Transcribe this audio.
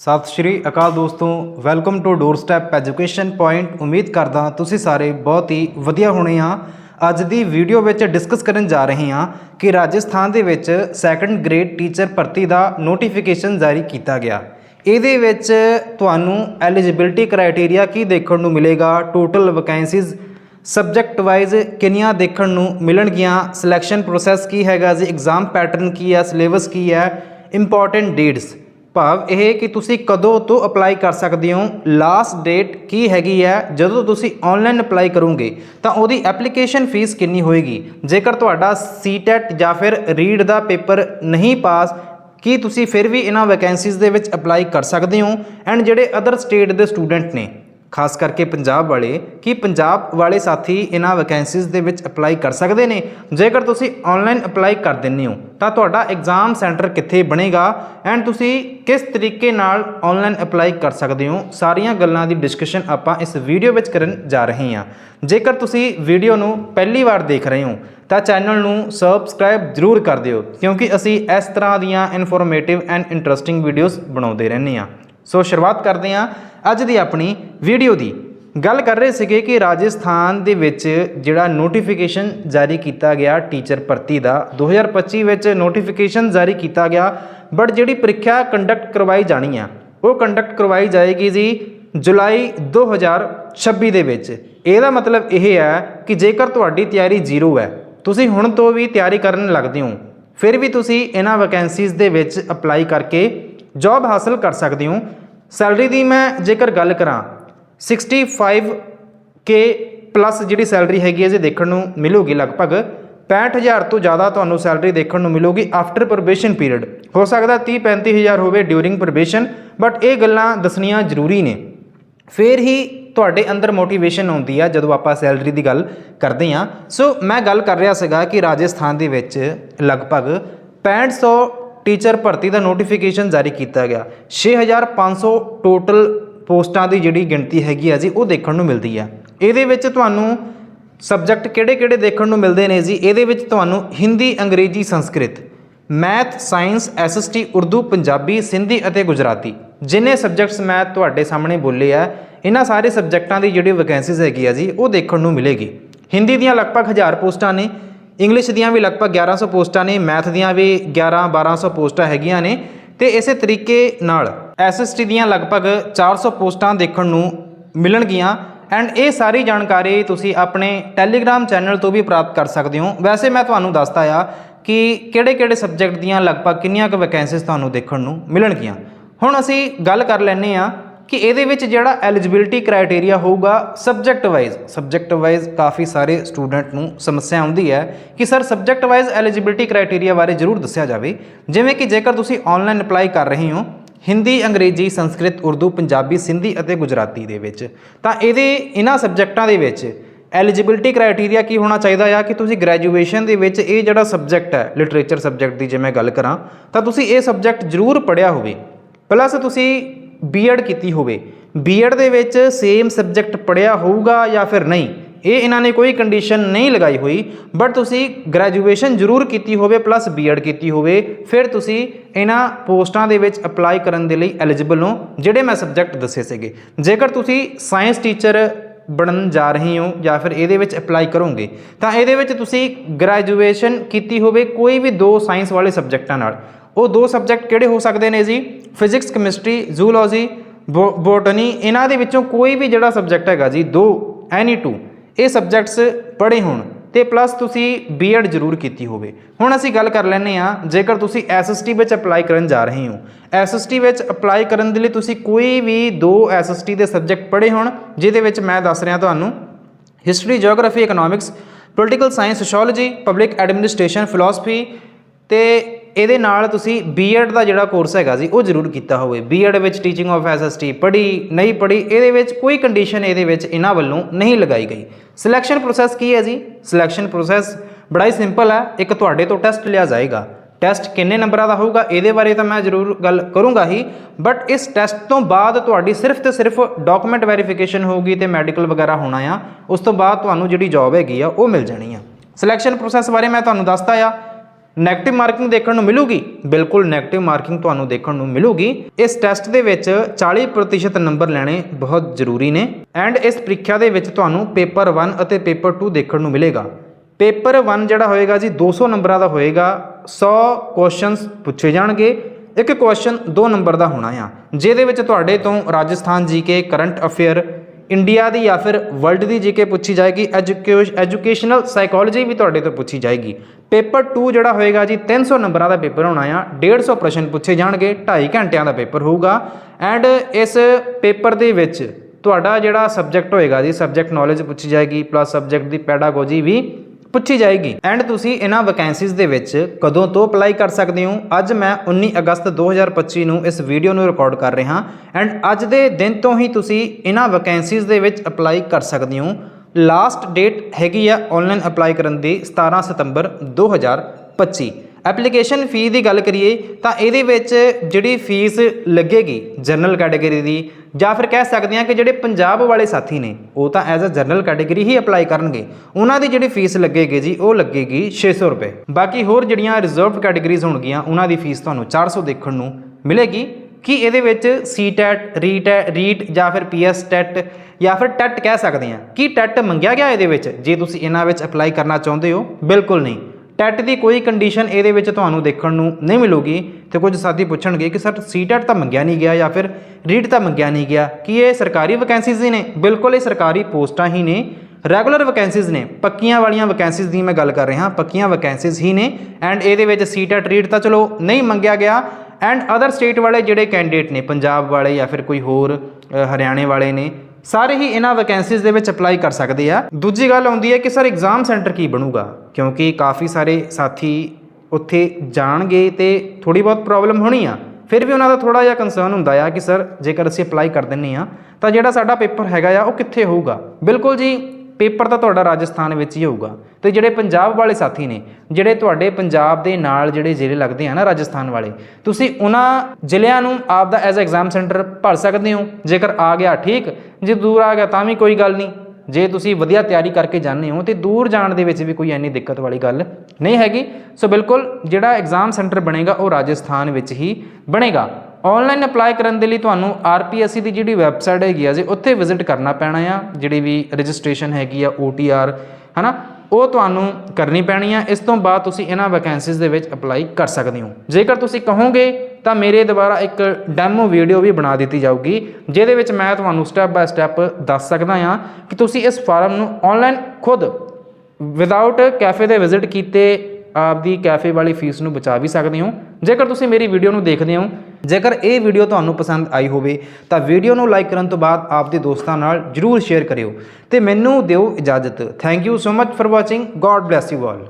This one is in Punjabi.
ਸਤਿ ਸ਼੍ਰੀ ਅਕਾਲ ਦੋਸਤੋ welcome to doorstep education point ਉਮੀਦ ਕਰਦਾ ਤੁਸੀਂ ਸਾਰੇ ਬਹੁਤ ਹੀ ਵਧੀਆ ਹੋਣੇ ਆ। ਅੱਜ ਦੀ ਵੀਡੀਓ ਵਿੱਚ ਡਿਸਕਸ ਕਰਨ ਜਾ ਰਹੇ ਹਾਂ ਕਿ ਰਾਜਸਥਾਨ ਦੇ ਵਿੱਚ ਸੈਕੰਡ ਗ੍ਰੇਡ ਟੀਚਰ ਭਰਤੀ ਦਾ ਨੋਟੀਫਿਕੇਸ਼ਨ ਜਾਰੀ ਕੀਤਾ ਗਿਆ। ਇਹਦੇ ਵਿੱਚ ਤੁਹਾਨੂੰ ਐਲੀਜੀਬਿਲਟੀ ਕ੍ਰਾਈਟੇਰੀਆ ਕੀ ਦੇਖਣ ਨੂੰ ਮਿਲੇਗਾ ਟੋਟਲ ਵੈਕੈਂਸੀਜ਼ ਸਬਜੈਕਟ ਵਾਈਜ਼ ਕਿੰਨੀਆਂ ਦੇਖਣ ਨੂੰ ਮਿਲਣਗੀਆਂ ਸਿਲੈਕਸ਼ਨ ਪ੍ਰੋਸੈਸ ਕੀ ਹੈਗਾ ਜੀ ਐਗਜ਼ਾਮ ਪੈਟਰਨ ਕੀ ਹੈ ਸਿਲੇਬਸ ਕੀ ਹੈ ਇੰਪੋਰਟੈਂਟ ਡੇਟਸ ਭਾਵ ਇਹ ਕਿ ਤੁਸੀਂ ਕਦੋਂ ਤੋਂ ਅਪਲਾਈ ਕਰ ਸਕਦੇ ਹੋ? ਲਾਸਟ ਡੇਟ ਕੀ ਹੈਗੀ ਹੈ? ਜਦੋਂ ਤੁਸੀਂ ਆਨਲਾਈਨ ਅਪਲਾਈ ਕਰੋਗੇ, ਤਾਂ ਉਹਦੀ ਐਪਲੀਕੇਸ਼ਨ ਫੀਸ ਕਿੰਨੀ ਹੋਏਗੀ? ਜੇਕਰ ਤੁਹਾਡਾ ਸੀਟੈਟ ਜਾਂ ਫਿਰ ਰੀਡ ਦਾ ਪੇਪਰ ਨਹੀਂ ਪਾਸ, ਕੀ ਤੁਸੀਂ ਫਿਰ ਵੀ ਇਹਨਾਂ ਵੈਕੈਂਸੀਜ਼ ਦੇ ਵਿੱਚ ਅਪਲਾਈ ਕਰ ਸਕਦੇ ਹੋ? ਐਂਡ ਜਿਹੜੇ ਅਦਰ ਸਟੇਟ ਦੇ ਸਟੂਡੈਂਟ ਨੇ ਖਾਸ ਕਰਕੇ ਪੰਜਾਬ ਵਾਲੇ, ਕਿ ਪੰਜਾਬ ਵਾਲੇ ਸਾਥੀ ਇਹਨਾਂ ਵੈਕੈਂਸੀਜ਼ ਦੇ ਵਿੱਚ ਅਪਲਾਈ ਕਰ ਸਕਦੇ ਨੇ? ਜੇਕਰ ਤੁਸੀਂ ਆਨਲਾਈਨ ਅਪਲਾਈ ਕਰ ਦਿੰਦੇ ਹੋ, ਤਾਂ ਤੁਹਾਡਾ ਐਗਜ਼ਾਮ ਸੈਂਟਰ ਕਿੱਥੇ ਬਣੇਗਾ? ਐਂਡ ਤੁਸੀਂ ਕਿਸ ਤਰੀਕੇ ਨਾਲ ਆਨਲਾਈਨ ਅਪਲਾਈ ਕਰ ਸਕਦੇ ਹੋ? ਸਾਰੀਆਂ ਗੱਲਾਂ ਦੀ ਡਿਸਕਸ਼ਨ ਆਪਾਂ ਇਸ ਵੀਡੀਓ ਵਿੱਚ ਕਰਨ ਜਾ ਰਹੇ ਹਾਂ। ਜੇਕਰ ਤੁਸੀਂ ਵੀਡੀਓ ਨੂੰ ਪਹਿਲੀ ਵਾਰ ਦੇਖ ਰਹੇ ਹੋ, ਤਾਂ ਚੈਨਲ ਨੂੰ ਸਬਸਕ੍ਰਾਈਬ ਜ਼ਰੂਰ ਕਰ ਦਿਓ, ਕਿਉਂਕਿ ਅਸੀਂ ਇਸ ਤਰ੍ਹਾਂ ਦੀਆਂ ਇਨਫੋਰਮੇਟਿਵ ਐਂਡ ਇੰਟਰਸਟਿੰਗ ਵੀਡੀਓਜ਼ ਬਣਾਉਂਦੇ ਰਹਿੰਦੇ ਹਾਂ। ਸੋ ਸ਼ੁਰੂਆਤ ਕਰਦੇ ਹਾਂ ਅੱਜ ਦੀ ਆਪਣੀ ਵੀਡੀਓ ਦੀ। ਗੱਲ ਕਰ ਰਹੇ ਸੀਗੇ ਕਿ ਰਾਜਸਥਾਨ ਦੇ ਵਿੱਚ ਜਿਹੜਾ ਨੋਟੀਫਿਕੇਸ਼ਨ ਜਾਰੀ ਕੀਤਾ ਗਿਆ ਟੀਚਰ ਭਰਤੀ ਦਾ 2025 ਵਿੱਚ ਨੋਟੀਫਿਕੇਸ਼ਨ ਜਾਰੀ ਕੀਤਾ ਗਿਆ ਬਟ ਜਿਹੜੀ ਪ੍ਰੀਖਿਆ ਕੰਡਕਟ ਕਰਵਾਈ ਜਾਣੀ ਆ, ਉਹ ਕੰਡਕਟ ਕਰਵਾਈ ਜਾਏਗੀ ਜੀ ਜੁਲਾਈ 2026 ਦੇ ਵਿੱਚ। ਇਹਦਾ ਮਤਲਬ ਇਹ ਹੈ ਕਿ ਜੇਕਰ ਤੁਹਾਡੀ ਤਿਆਰੀ ਜ਼ੀਰੋ ਹੈ, ਤੁਸੀਂ ਹੁਣ ਤੋਂ ਵੀ ਤਿਆਰੀ ਕਰਨ ਲੱਗਦੇ ਹੋ, ਫਿਰ ਵੀ ਤੁਸੀਂ ਇਹਨਾਂ ਵੈਕੈਂਸੀਜ਼ ਦੇ ਵਿੱਚ ਅਪਲਾਈ ਕਰਕੇ ਜੌਬ ਹਾਸਲ ਕਰ ਸਕਦੇ ਹੋ। ਸੈਲਰੀ ਦੀ ਮੈਂ ਜੇਕਰ ਗੱਲ ਕਰਾਂ 65 ਕੇ ਪਲੱਸ ਜਿਹੜੀ ਸੈਲਰੀ ਹੈਗੀ ਹੈ, ਜੇ ਦੇਖਣ ਨੂੰ ਮਿਲੂਗੀ ਲਗਭਗ 65000 ਤੋਂ ਜ਼ਿਆਦਾ ਤੁਹਾਨੂੰ ਸੈਲਰੀ ਦੇਖਣ ਨੂੰ ਮਿਲੂਗੀ ਆਫਟਰ ਪ੍ਰੋਬੇਸ਼ਨ ਪੀਰੀਅਡ ਹੋ ਸਕਦਾ 30 35000 ਹੋਵੇ ਡਿਊਰਿੰਗ ਪ੍ਰੋਬੇਸ਼ਨ ਬਟ ਇਹ ਗੱਲਾਂ ਦੱਸਣੀਆਂ ਜ਼ਰੂਰੀ ਨੇ। ਫਿਰ ਹੀ ਤੁਹਾਡੇ ਅੰਦਰ ਮੋਟੀਵੇਸ਼ਨ ਆਉਂਦੀ ਆ ਜਦੋਂ ਆਪਾਂ ਸੈਲਰੀ ਦੀ ਗੱਲ ਕਰਦੇ ਆ ਸੋ ਮੈਂ ਗੱਲ ਕਰ ਰਿਹਾ ਸੀਗਾ ਕਿ ਰਾਜਸਥਾਨ ਦੇ ਵਿੱਚ ਲਗਭਗ 6500 ਟੀਚਰ ਭਰਤੀ ਦਾ ਨੋਟੀਫਿਕੇਸ਼ਨ ਜਾਰੀ ਕੀਤਾ ਗਿਆ। 6500 ਟੋਟਲ ਪੋਸਟਾਂ ਦੀ ਜਿਹੜੀ ਗਿਣਤੀ ਹੈਗੀ ਆ ਜੀ, ਉਹ ਦੇਖਣ ਨੂੰ ਮਿਲਦੀ ਆ। ਇਹਦੇ ਵਿੱਚ ਤੁਹਾਨੂੰ ਸਬਜੈਕਟ ਕਿਹੜੇ-ਕਿਹੜੇ ਦੇਖਣ ਨੂੰ ਮਿਲਦੇ ਨੇ ਜੀ? ਇਹਦੇ ਵਿੱਚ ਤੁਹਾਨੂੰ Hindi, Angrezi, Sanskrit math science SST Urdu, Punjabi, Sindhi ਅਤੇ ਗੁਜਰਾਤੀ। ਜਿੰਨੇ ਸਬਜੈਕਟਸ ਮੈਂ ਤੁਹਾਡੇ ਸਾਹਮਣੇ ਬੋਲੇ ਆ, ਇਹਨਾਂ ਸਾਰੇ ਸਬਜੈਕਟਾਂ ਦੀ ਜਿਹੜੀ ਵੈਕੈਂਸੀਜ਼ ਹੈਗੀ ਆ ਜੀ, ਉਹ ਦੇਖਣ ਨੂੰ ਮਿਲੇਗੀ। ਹਿੰਦੀ ਦੀਆਂ ਲਗਭਗ 1000 ਪੋਸਟਾਂ ਨੇ। ਇੰਗਲਿਸ਼ ਦੀਆਂ ਵੀ ਲਗਭਗ 1100 ਪੋਸਟਾਂ ਨੇ ਮੈਥ ਦੀਆਂ ਵੀ 11 1200 ਪੋਸਟਾਂ ਹੈਗੀਆਂ ਨੇ। ਤੇ ਇਸੇ ਤਰੀਕੇ ਨਾਲ ਐਸਐਸਟੀ ਦੀਆਂ ਲਗਭਗ 400 ਪੋਸਟਾਂ ਦੇਖਣ ਨੂੰ ਮਿਲਣਗੀਆਂ। ਐਂਡ ਇਹ ਸਾਰੀ ਜਾਣਕਾਰੀ ਤੁਸੀਂ ਆਪਣੇ ਟੈਲੀਗ੍ਰਾਮ ਚੈਨਲ ਤੋਂ ਵੀ ਪ੍ਰਾਪਤ ਕਰ ਸਕਦੇ ਹੋ। ਵੈਸੇ ਮੈਂ ਤੁਹਾਨੂੰ ਦੱਸਤਾ ਆ ਕਿ ਕਿਹੜੇ-ਕਿਹੜੇ ਸਬਜੈਕਟ ਦੀਆਂ ਲਗਭਗ ਕਿੰਨੀਆਂ ਕੁ ਵੈਕੈਂਸੀਜ਼ ਤੁਹਾਨੂੰ ਦੇਖਣ ਨੂੰ ਮਿਲਣਗੀਆਂ। ਹੁਣ ਅਸੀਂ ਗੱਲ ਕਰ ਲੈਂਦੇ ਆ ਕਿ ਇਹਦੇ ਵਿੱਚ ਜਿਹੜਾ ਐਲੀਜੀਬਿਲਟੀ ਕ੍ਰਾਈਟੇਰੀਆ ਹੋਊਗਾ ਸਬਜੈਕਟ ਵਾਈਜ਼ ਸਬਜੈਕਟ ਵਾਈਜ਼ ਕਾਫੀ ਸਾਰੇ ਸਟੂਡੈਂਟ ਨੂੰ ਸਮੱਸਿਆ ਆਉਂਦੀ ਹੈ ਕਿ sir subject wise eligibility criteria ਬਾਰੇ ਜ਼ਰੂਰ ਦੱਸਿਆ ਜਾਵੇ। ਜਿਵੇਂ ਕਿ ਜੇਕਰ ਤੁਸੀਂ ਆਨਲਾਈਨ ਅਪਲਾਈ ਕਰ ਰਹੇ ਹੋ ਹਿੰਦੀ, ਅੰਗਰੇਜ਼ੀ, ਸੰਸਕ੍ਰਿਤ, ਉਰਦੂ, ਪੰਜਾਬੀ, ਸਿੰਧੀ ਅਤੇ ਗੁਜਰਾਤੀ ਦੇ ਵਿੱਚ, ਤਾਂ ਇਹਦੇ ਇਹਨਾਂ ਸਬਜੈਕਟਾਂ ਦੇ ਵਿੱਚ ਐਲੀਜੀਬਿਲਟੀ ਕ੍ਰਾਈਟੇਰੀਆ ਕੀ ਹੋਣਾ ਚਾਹੀਦਾ ਆ ਕਿ ਤੁਸੀਂ ਗ੍ਰੈਜੂਏਸ਼ਨ ਦੇ ਵਿੱਚ ਇਹ ਜਿਹੜਾ ਸਬਜੈਕਟ ਹੈ ਲਿਟਰੇਚਰ ਸਬਜੈਕਟ ਦੀ ਜੇ ਮੈਂ ਗੱਲ ਕਰਾਂ, ਤਾਂ ਤੁਸੀਂ ਇਹ ਸਬਜੈਕਟ ਜ਼ਰੂਰ ਪੜ੍ਹਿਆ ਹੋਵੇ। ਪਲੱਸ ਤੁਸੀਂ ਬੀਐਡ ਕੀਤੀ ਹੋਵੇ। ਬੀਐਡ ਦੇ ਵਿੱਚ ਸੇਮ ਸਬਜੈਕਟ ਪੜਿਆ ਹੋਊਗਾ ਜਾਂ ਫਿਰ ਨਹੀਂ? ਇਹ ਇਹਨਾਂ ਨੇ ਕੋਈ ਕੰਡੀਸ਼ਨ ਨਹੀਂ ਲਗਾਈ ਹੋਈ ਬਟ ਤੁਸੀਂ ਗ੍ਰੈਜੂਏਸ਼ਨ ਜ਼ਰੂਰ ਕੀਤੀ ਹੋਵੇ ਪਲੱਸ ਬੀਐਡ ਕੀਤੀ ਹੋਵੇ, ਫਿਰ ਤੁਸੀਂ ਇਹਨਾਂ ਪੋਸਟਾਂ ਦੇ ਵਿੱਚ ਅਪਲਾਈ ਕਰਨ ਦੇ ਲਈ ਐਲੀਜੀਬਲ ਹੋ, ਜਿਹੜੇ ਮੈਂ ਸਬਜੈਕਟ ਦੱਸੇ ਸੀਗੇ। ਜੇਕਰ ਤੁਸੀਂ ਸਾਇੰਸ ਟੀਚਰ ਬਣਨ ਜਾ ਰਹੇ ਹੋ ਜਾਂ ਫਿਰ ਇਹਦੇ ਵਿੱਚ ਅਪਲਾਈ ਕਰੋਗੇ, ਤਾਂ ਇਹਦੇ ਵਿੱਚ ਤੁਸੀਂ ਗ੍ਰੈਜੂਏਸ਼ਨ ਕੀਤੀ ਹੋਵੇ ਕੋਈ ਵੀ ਦੋ ਸਾਇੰਸ ਵਾਲੇ ਸਬਜੈਕਟਾਂ ਨਾਲ। ਉਹ ਦੋ ਸਬਜੈਕਟ ਕਿਹੜੇ ਹੋ ਸਕਦੇ ਨੇ ਜੀ? ਫਿਜ਼ਿਕਸ ਕੈਮਿਸਟਰੀ ਜ਼ੂਲੋਜੀ ਬੋਟਨੀ ਇਹਨਾਂ ਦੇ ਵਿੱਚੋਂ ਕੋਈ ਵੀ ਜਿਹੜਾ ਸਬਜੈਕਟ ਹੈਗਾ ਜੀ, ਦੋ, ਐਨੀ ਟੂ ਇਹ ਸਬਜੈਕਟਸ ਪੜ੍ਹੇ ਹੋਣ ਤੇ ਪਲੱਸ ਤੁਸੀਂ ਬੀਐਡ ਜ਼ਰੂਰ ਕੀਤੀ ਹੋਵੇ। ਹੁਣ ਅਸੀਂ ਗੱਲ ਕਰ ਲੈਂਦੇ ਆ ਜੇਕਰ ਤੁਸੀਂ ਐਸਐਸਟੀ ਵਿੱਚ ਅਪਲਾਈ ਕਰਨ ਜਾ ਰਹੇ ਹੋ। ਐਸਐਸਟੀ ਵਿੱਚ ਅਪਲਾਈ ਕਰਨ ਦੇ ਲਈ ਤੁਸੀਂ ਕੋਈ ਵੀ ਦੋ ਐਸਐਸਟੀ ਦੇ ਸਬਜੈਕਟ ਪੜ੍ਹੇ ਹੋਣ, ਜਿਹਦੇ ਵਿੱਚ ਮੈਂ ਦੱਸ ਰਿਹਾ ਤੁਹਾਨੂੰ history geography economics political science sociology public administration philosophy ਤੇ ਇਹਦੇ ਨਾਲ ਤੁਸੀਂ ਬੀਐਡ ਦਾ ਜਿਹੜਾ ਕੋਰਸ ਹੈਗਾ ਜੀ ਉਹ ਜ਼ਰੂਰ ਕੀਤਾ ਹੋਵੇ। ਬੀਐਡ ਵਿੱਚ ਟੀਚਿੰਗ ਆਫ ਐਸਐਸਟੀ ਪੜ੍ਹੀ, ਨਹੀਂ ਪੜ੍ਹੀ, ਇਹਦੇ ਵਿੱਚ ਕੋਈ ਕੰਡੀਸ਼ਨ ਇਹਦੇ ਵਿੱਚ ਇਹਨਾਂ ਵੱਲੋਂ ਨਹੀਂ ਲਗਾਈ ਗਈ। ਸਿਲੈਕਸ਼ਨ ਪ੍ਰੋਸੈਸ ਕੀ ਹੈ ਜੀ? ਸਿਲੈਕਸ਼ਨ ਪ੍ਰੋਸੈਸ ਬੜਾ ਹੀ ਸਿੰਪਲ ਹੈ। ਇੱਕ ਤੁਹਾਡੇ ਤੋਂ ਟੈਸਟ ਲਿਆ ਜਾਏਗਾ। ਟੈਸਟ ਕਿੰਨੇ ਨੰਬਰਾਂ ਦਾ ਹੋਊਗਾ, ਇਹਦੇ ਬਾਰੇ ਤਾਂ ਮੈਂ ਜ਼ਰੂਰ ਗੱਲ ਕਰੂੰਗਾ ਹੀ। ਬਟ ਇਸ ਟੈਸਟ ਤੋਂ ਬਾਅਦ ਤੁਹਾਡੀ ਸਿਰਫ ਤੇ ਸਿਰਫ ਡਾਕੂਮੈਂਟ ਵੈਰੀਫਿਕੇਸ਼ਨ ਹੋਊਗੀ ਤੇ ਮੈਡੀਕਲ ਵਗੈਰਾ ਹੋਣਾ ਆ। ਉਸ ਤੋਂ ਬਾਅਦ ਤੁਹਾਨੂੰ ਜਿਹੜੀ ਜੌਬ ਹੈਗੀ ਆ, ਉਹ ਮਿਲ ਜਾਣੀ ਆ। ਸਿਲੈਕਸ਼ਨ ਪ੍ਰੋਸੈਸ ਬਾਰੇ ਮੈਂ ਤੁਹਾਨੂੰ ਦੱਸਤਾ ਆ। 네ਗੇਟਿਵ ਮਾਰਕਿੰਗ ਦੇਖਣ ਨੂੰ ਮਿਲੂਗੀ? ਬਿਲਕੁਲ 네ਗੇਟਿਵ ਮਾਰਕਿੰਗ ਤੁਹਾਨੂੰ ਦੇਖਣ ਨੂੰ ਮਿਲੂਗੀ। ਇਸ ਟੈਸਟ ਦੇ ਵਿੱਚ 40% ਨੰਬਰ ਲੈਣੇ ਬਹੁਤ ਜ਼ਰੂਰੀ ਨੇ ਐਂਡ ਇਸ ਪ੍ਰੀਖਿਆ ਦੇ ਵਿੱਚ ਤੁਹਾਨੂੰ ਪੇਪਰ 1 ਅਤੇ ਪੇਪਰ 2 ਦੇਖਣ ਨੂੰ ਮਿਲੇਗਾ। ਪੇਪਰ 1 ਜਿਹੜਾ ਹੋਏਗਾ ਜੀ 200 ਨੰਬਰਾਂ ਦਾ ਹੋਏਗਾ। 100 ਕੁਐਸਚਨਸ ਪੁੱਛੇ ਜਾਣਗੇ। ਇੱਕ ਕੁਐਸਚਨ 2 ਨੰਬਰ ਦਾ ਹੋਣਾ ਆ। ਜਿਹਦੇ ਵਿੱਚ ਤੁਹਾਡੇ ਤੋਂ Rajasthan GK current affair India ਦੀ ਜਾਂ ਫਿਰ ਵਰਲਡ ਦੀ ਜੀਕੇ ਪੁੱਛੀ ਜਾਏਗੀ ਐਜੂਕੇਸ਼ਨਲ ਸਾਈਕੋਲੋਜੀ ਵੀ ਤੁਹਾਡੇ ਤੋਂ ਪੁੱਛੀ ਜਾਏਗੀ। ਪੇਪਰ 2 ਜਿਹੜਾ ਹੋਏਗਾ ਜੀ 300 ਨੰਬਰਾਂ ਦਾ ਪੇਪਰ ਹੋਣਾ ਆ 150 ਪ੍ਰਸ਼ਨ ਪੁੱਛੇ ਜਾਣਗੇ 2.5 ਘੰਟਿਆਂ ਦਾ ਪੇਪਰ ਹੋਊਗਾ। ਐਂਡ ਇਸ ਪੇਪਰ ਦੇ ਵਿੱਚ ਤੁਹਾਡਾ ਜਿਹੜਾ ਸਬਜੈਕਟ ਹੋਏਗਾ ਜੀ, ਸਬਜੈਕਟ ਨੌਲੇਜ ਪੁੱਛੀ ਜਾਏਗੀ ਪਲੱਸ ਸਬਜੈਕਟ ਦੀ ਪੈਡਾਗੋਜੀ ਵੀ ਪੁੱਛੀ ਜਾਏਗੀ। ਐਂਡ ਤੁਸੀਂ ਇਹਨਾਂ ਵੈਕੈਂਸੀਜ਼ ਦੇ ਵਿੱਚ ਕਦੋਂ ਤੋਂ ਅਪਲਾਈ ਕਰ ਸਕਦੇ ਹੋ? ਅੱਜ ਮੈਂ 19 ਅਗਸਤ 2025 ਨੂੰ ਇਸ ਵੀਡੀਓ ਨੂੰ ਰਿਕਾਰਡ ਕਰ ਰਿਹਾ ਐਂਡ ਅੱਜ ਦੇ ਦਿਨ ਤੋਂ ਹੀ ਤੁਸੀਂ ਇਹਨਾਂ ਵੈਕੈਂਸੀਜ਼ ਦੇ ਵਿੱਚ ਅਪਲਾਈ ਕਰ ਸਕਦੇ ਹੋ। ਲਾਸਟ ਡੇਟ ਹੈਗੀ ਆ ਆਨਲਾਈਨ ਅਪਲਾਈ ਕਰਨ ਦੀ 17 ਸਤੰਬਰ 2025 ਐਪਲੀਕੇਸ਼ਨ ਫੀ ਦੀ ਗੱਲ ਕਰੀਏ, ਤਾਂ ਇਹਦੇ ਵਿੱਚ ਜਿਹੜੀ ਫੀਸ ਲੱਗੇਗੀ ਜਨਰਲ ਕੈਟਾਗਰੀ ਦੀ, ਜਾਂ ਫਿਰ ਕਹਿ ਸਕਦੇ ਹਾਂ ਕਿ ਜਿਹੜੇ ਪੰਜਾਬ ਵਾਲੇ ਸਾਥੀ ਨੇ, ਉਹ ਤਾਂ ਐਜ਼ ਅ ਜਨਰਲ ਕੈਟਾਗਰੀ ਹੀ ਅਪਲਾਈ ਕਰਨਗੇ। ਉਹਨਾਂ ਦੀ ਜਿਹੜੀ ਫੀਸ ਲੱਗੇਗੀ ਜੀ, ਉਹ ਲੱਗੇਗੀ 600 ਰੁਪਏ। ਬਾਕੀ ਹੋਰ ਜਿਹੜੀਆਂ ਰਿਜ਼ਰਵਡ ਕੈਟਾਗਰੀਜ਼ ਹੋਣਗੀਆਂ, ਉਹਨਾਂ ਦੀ ਫੀਸ ਤੁਹਾਨੂੰ 400 ਦੇਖਣ ਨੂੰ ਮਿਲੇਗੀ। ਕਿ ਇਹਦੇ ਵਿੱਚ ਸੀਟੈਟ ਰੀਟੈਟ ਰੀਟ ਜਾਂ ਫਿਰ ਪੀਐਸ ਟੈਟ ਜਾਂ ਫਿਰ ਟੈਟ ਕਹਿ ਸਕਦੇ ਹਾਂ। ਕੀ ਟੈਟ ਮੰਗਿਆ ਗਿਆ ਇਹਦੇ ਵਿੱਚ, ਜੇ ਤੁਸੀਂ ਇਹਨਾਂ ਵਿੱਚ ਅਪਲਾਈ ਕਰਨਾ ਚਾਹੁੰਦੇ ਹੋ? ਬਿਲਕੁਲ ਨਹੀਂ। ਟੈਟ ਦੀ ਕੋਈ ਕੰਡੀਸ਼ਨ ਇਹਦੇ ਵਿੱਚ ਤੁਹਾਨੂੰ ਦੇਖਣ ਨੂੰ ਨਹੀਂ ਮਿਲੂਗੀ ਤੇ ਕੁਝ ਸਾਥੀ ਪੁੱਛਣਗੇ ਕਿ ਸਰ ਸੀਟੈਟ ਤਾਂ ਮੰਗਿਆ ਨਹੀਂ ਗਿਆ ਜਾਂ ਫਿਰ ਰੀਟ ਤਾਂ ਮੰਗਿਆ ਨਹੀਂ ਗਿਆ। ਕੀ ਇਹ ਸਰਕਾਰੀ ਵੈਕੈਂਸੀਜ਼ ਹੀ ਨੇ? ਬਿਲਕੁਲ ਇਹ ਸਰਕਾਰੀ ਪੋਸਟਾਂ ਹੀ ਨੇ। ਰੈਗੂਲਰ ਵੈਕੈਂਸੀਜ਼ ਨੇ। ਪੱਕੀਆਂ ਵਾਲੀਆਂ ਵੈਕੈਂਸੀਜ਼ ਦੀ ਮੈਂ ਗੱਲ ਕਰ ਰਿਹਾ ਪੱਕੀਆਂ ਵੈਕੈਂਸੀਜ਼ ਹੀ ਨੇ। ਐਂਡ ਇਹਦੇ ਵਿੱਚ ਸੀਟੈਟ ਰੀਟ ਤਾਂ ਚਲੋ ਨਹੀਂ ਮੰਗਿਆ ਗਿਆ। ਐਂਡ ਅਦਰ ਸਟੇਟ ਵਾਲੇ ਜਿਹੜੇ ਕੈਂਡੀਡੇਟ ਨੇ, ਪੰਜਾਬ ਵਾਲੇ ਜਾਂ ਫਿਰ ਕੋਈ ਹੋਰ ਹਰਿਆਣੇ ਵਾਲੇ ਨੇ ਸਾਰੇ ਹੀ ਇਹਨਾਂ ਵੈਕੈਂਸੀਜ਼ ਦੇ ਵਿੱਚ ਅਪਲਾਈ ਕਰ ਸਕਦੇ ਆ। ਦੂਜੀ ਗੱਲ ਆਉਂਦੀ ਹੈ ਕਿ ਸਰ ਐਗਜ਼ਾਮ ਸੈਂਟਰ ਕੀ ਬਣੂਗਾ? ਕਿਉਂਕਿ ਕਾਫੀ ਸਾਰੇ ਸਾਥੀ ਉੱਥੇ ਜਾਣਗੇ ਤੇ ਥੋੜੀ ਬਹੁਤ ਪ੍ਰੋਬਲਮ ਹੋਣੀ ਆ। ਫਿਰ ਵੀ ਉਹਨਾਂ ਦਾ ਥੋੜਾ ਜਿਹਾ ਕੰਸਰਨ ਹੁੰਦਾ ਆ ਕਿ ਸਰ ਜੇਕਰ ਅਸੀਂ ਅਪਲਾਈ ਕਰ ਦਿੰਨੇ ਆ, ਤਾਂ ਜਿਹੜਾ ਸਾਡਾ ਪੇਪਰ ਹੈਗਾ ਆ, ਉਹ ਕਿੱਥੇ ਹੋਊਗਾ? ਬਿਲਕੁਲ ਜੀ ਪੇਪਰ ਤਾਂ ਤੁਹਾਡਾ ਰਾਜਸਥਾਨ ਵਿੱਚ ਹੀ ਹੋਊਗਾ। ਤੇ ਜਿਹੜੇ ਪੰਜਾਬ ਵਾਲੇ ਸਾਥੀ ਨੇ, ਜਿਹੜੇ ਤੁਹਾਡੇ ਪੰਜਾਬ ਦੇ ਨਾਲ ਜਿਹੜੇ ਜ਼ਿਲ੍ਹੇ ਲੱਗਦੇ ਆ ਨਾ ਰਾਜਸਥਾਨ ਵਾਲੇ, ਤੁਸੀਂ ਉਹਨਾਂ ਜ਼ਿਲ੍ਹਿਆਂ ਨੂੰ ਆਪ ਦਾ ਐਜ਼ ਐਗਜ਼ਾਮ ਸੈਂਟਰ ਭਰ ਸਕਦੇ ਹੋ। ਜੇਕਰ ਆ ਗਿਆ ਠੀਕ, ਜੇ ਦੂਰ ਆ ਗਿਆ ਤਾਂ ਵੀ ਕੋਈ ਗੱਲ ਨਹੀਂ। ਜੇ ਤੁਸੀਂ ਵਧੀਆ ਤਿਆਰੀ ਕਰਕੇ ਜਾਂਦੇ ਹੋ ਤੇ ਦੂਰ ਜਾਣ ਦੇ ਵਿੱਚ ਵੀ ਕੋਈ ਐਨੀ ਦਿੱਕਤ ਵਾਲੀ ਗੱਲ ਨਹੀਂ ਹੈਗੀ। ਸੋ ਬਿਲਕੁਲ ਜਿਹੜਾ ਐਗਜ਼ਾਮ ਸੈਂਟਰ ਬਣੇਗਾ ਉਹ ਰਾਜਸਥਾਨ ਵਿੱਚ ਹੀ ਬਣੇਗਾ। ਆਨਲਾਈਨ ਅਪਲਾਈ ਕਰਨ ਦੇ ਲਈ ਤੁਹਾਨੂੰ ਆਰਪੀਐਸਸੀ ਦੀ ਜਿਹੜੀ ਵੈਬਸਾਈਟ ਹੈਗੀ ਆ ਜੀ, ਉੱਥੇ ਵਿਜ਼ਿਟ ਕਰਨਾ ਪੈਣਾ ਆ, ਜਿਹੜੀ ਵੀ ਰਜਿਸਟ੍ਰੇਸ਼ਨ ਹੈਗੀ ਆ OTR ਹਨਾ? ਉਹ ਤੁਹਾਨੂੰ ਕਰਨੀ ਪੈਣੀ ਆ। ਇਸ ਤੋਂ ਬਾਅਦ ਤੁਸੀਂ ਇਹਨਾਂ ਵੈਕੈਂਸੀਜ਼ ਦੇ ਵਿੱਚ ਅਪਲਾਈ ਕਰ ਸਕਦੇ ਹੋ। ਜੇਕਰ ਤੁਸੀਂ ਕਹੋਗੇ, ਤਾਂ ਮੇਰੇ ਦੁਆਰਾ ਇੱਕ ਡੈਮੋ ਵੀਡੀਓ ਵੀ ਬਣਾ ਦਿੱਤੀ ਜਾਊਗੀ, ਜਿਹਦੇ ਵਿੱਚ ਮੈਂ ਤੁਹਾਨੂੰ ਸਟੈਪ ਬਾਏ ਸਟੈਪ ਦੱਸ ਸਕਦਾ ਹਾਂ ਕਿ ਤੁਸੀਂ ਇਸ ਫਾਰਮ ਨੂੰ ਆਨਲਾਈਨ ਖੁਦ ਵਿਦਆਊਟ ਕੈਫੇ ਦੇ ਵਿਜ਼ਿਟ ਕੀਤੇ, ਆਪਦੀ ਕੈਫੇ ਵਾਲੀ ਫੀਸ ਨੂੰ ਬਚਾ ਵੀ ਸਕਦੇ ਹੋ। ਜੇਕਰ ਤੁਸੀਂ ਮੇਰੀ ਵੀਡੀਓ ਨੂੰ ਦੇਖਦੇ ਹੋ ਜੇਕਰ ਇਹ ਵੀਡੀਓ ਤੁਹਾਨੂੰ ਪਸੰਦ ਆਈ ਹੋਵੇ, ਤਾਂ ਵੀਡੀਓ ਨੂੰ ਲਾਈਕ ਕਰਨ ਤੋਂ ਬਾਅਦ ਆਪਦੇ ਦੋਸਤਾਂ ਨਾਲ ਜਰੂਰ ਸ਼ੇਅਰ ਕਰਿਓ ਤੇ ਮੈਨੂੰ ਦਿਓ ਇਜਾਜ਼ਤ। Thank you so much for watching God bless you all